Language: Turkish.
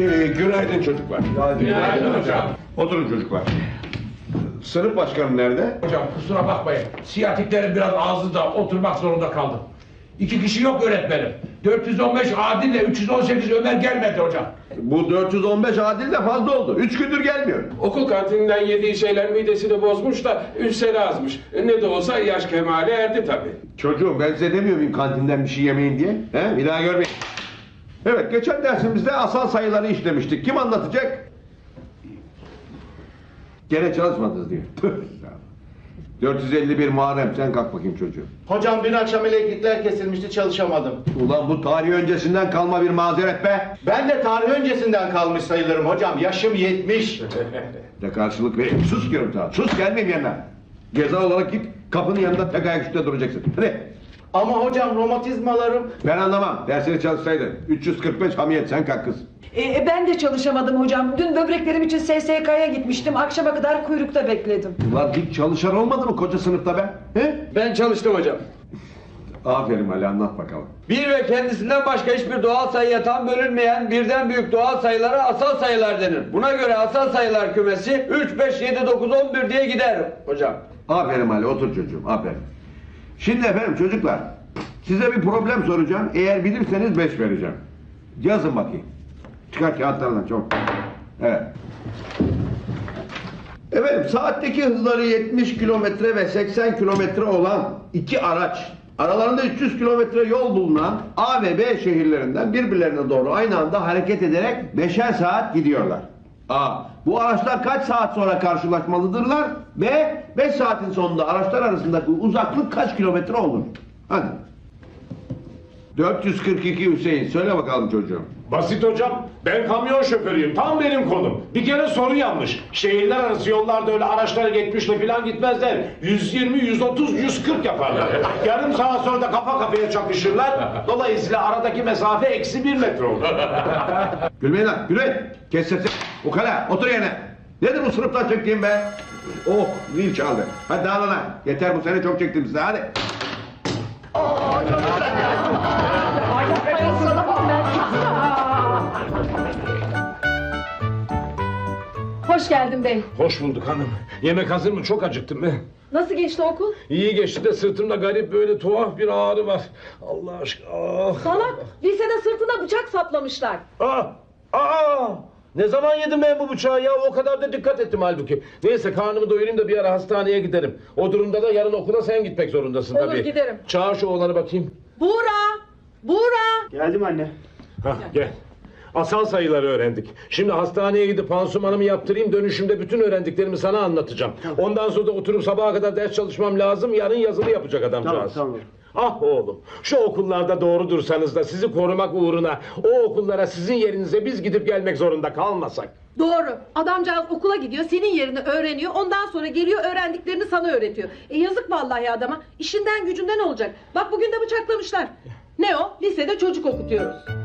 Ee, günaydın çocuklar. Günaydın hocam. Oturun çocuklar. Sınıf başkanı nerede? Hocam kusura bakmayın. Siyatiklerin biraz ağzında oturmak zorunda kaldım. İki kişi yok öğretmenim. 415 Adil ile 318 Ömer gelmedi hocam. Bu 415 adil de fazla oldu. Üç gündür gelmiyor. Okul kantininden yediği şeyler midesini bozmuş da ülseri azmış. Ne de olsa yaş kemale erdi tabii. Çocuğum ben size demiyor muyum kantinden bir şey yemeyin diye? He? Bir daha görmeyin. Evet geçen dersimizde asal sayıları işlemiştik. Kim anlatacak? Gene çalışmadınız diyor. Tüh. 451 Muharrem sen kalk bakayım çocuğum. Hocam dün akşam elektrikler kesilmişti çalışamadım. Ulan bu tarih öncesinden kalma bir mazeret be. Ben de tarih öncesinden kalmış sayılırım hocam. Yaşım 70. De karşılık vereyim. Sus diyorum sana. Sus gelmeyeyim yanına. Ceza olarak git kapının yanında tek ayak üstte duracaksın. Hadi. Ama hocam romatizmalarım... Ben anlamam. Dersleri çalışsaydın. 345 hamiyet sen kalk kız. Ee, ben de çalışamadım hocam. Dün böbreklerim için SSK'ya gitmiştim. Akşama kadar kuyrukta bekledim. Ulan dik çalışan olmadı mı koca sınıfta be? He? Ben çalıştım hocam. Aferin Ali anlat bakalım. Bir ve kendisinden başka hiçbir doğal sayıya tam bölünmeyen birden büyük doğal sayılara asal sayılar denir. Buna göre asal sayılar kümesi 3, 5, 7, 9, 11 diye gider hocam. Aferin Ali otur çocuğum aferin. Şimdi efendim çocuklar size bir problem soracağım. Eğer bilirseniz 5 vereceğim. Yazın bakayım. Çıkar kağıtlarından çabuk. Evet. Efendim saatteki hızları 70 kilometre ve 80 kilometre olan iki araç aralarında 300 kilometre yol bulunan A ve B şehirlerinden birbirlerine doğru aynı anda hareket ederek beşer saat gidiyorlar. A. Bu araçlar kaç saat sonra karşılaşmalıdırlar? B. 5 saatin sonunda araçlar arasındaki uzaklık kaç kilometre olur? Hadi. 442 Hüseyin. Söyle bakalım çocuğum. Basit hocam. Ben kamyon şoförüyüm. Tam benim konum. Bir kere soru yanlış. Şehirler arası yollarda öyle araçlar 70'le falan gitmezler. 120, 130, 140 yaparlar. Yarım saat sonra da kafa kafaya çakışırlar. Dolayısıyla aradaki mesafe eksi bir metre olur. Gülmeyin lan. Gülmeyin. Kes sesi. Ukala. Otur yerine. Nedir bu sınıftan çektiğim be? Oh zil çaldı. Hadi dağılın lan. Yeter bu sene çok çektim size hadi. Hoş geldin bey. Hoş bulduk hanım. Yemek hazır mı? Çok acıktım be. Nasıl geçti okul? İyi geçti de sırtımda garip böyle tuhaf bir ağrı var. Allah aşkına. Ah. Salak, lisede sırtına bıçak saplamışlar. Aa! Aa! Ne zaman yedim ben bu bıçağı ya? O kadar da dikkat ettim halbuki. Neyse karnımı doyurayım da bir ara hastaneye giderim. O durumda da yarın okula sen gitmek zorundasın Olur, tabii. giderim. Çağır şu oğlanı bakayım. Buğra! Buğra! Geldim anne. Hah gel. Asal sayıları öğrendik. Şimdi hastaneye gidip pansumanımı yaptırayım. Dönüşümde bütün öğrendiklerimi sana anlatacağım. Ondan sonra da oturup sabaha kadar ders çalışmam lazım. Yarın yazılı yapacak adamcağız. Tamam, tamam. Ah oğlum, şu okullarda doğru dursanız da sizi korumak uğruna o okullara sizin yerinize biz gidip gelmek zorunda kalmasak. Doğru. Adamcağız okula gidiyor, senin yerini öğreniyor. Ondan sonra geliyor öğrendiklerini sana öğretiyor. E yazık vallahi adama. İşinden gücünden olacak. Bak bugün de bıçaklamışlar. Ne o? Lisede çocuk okutuyoruz.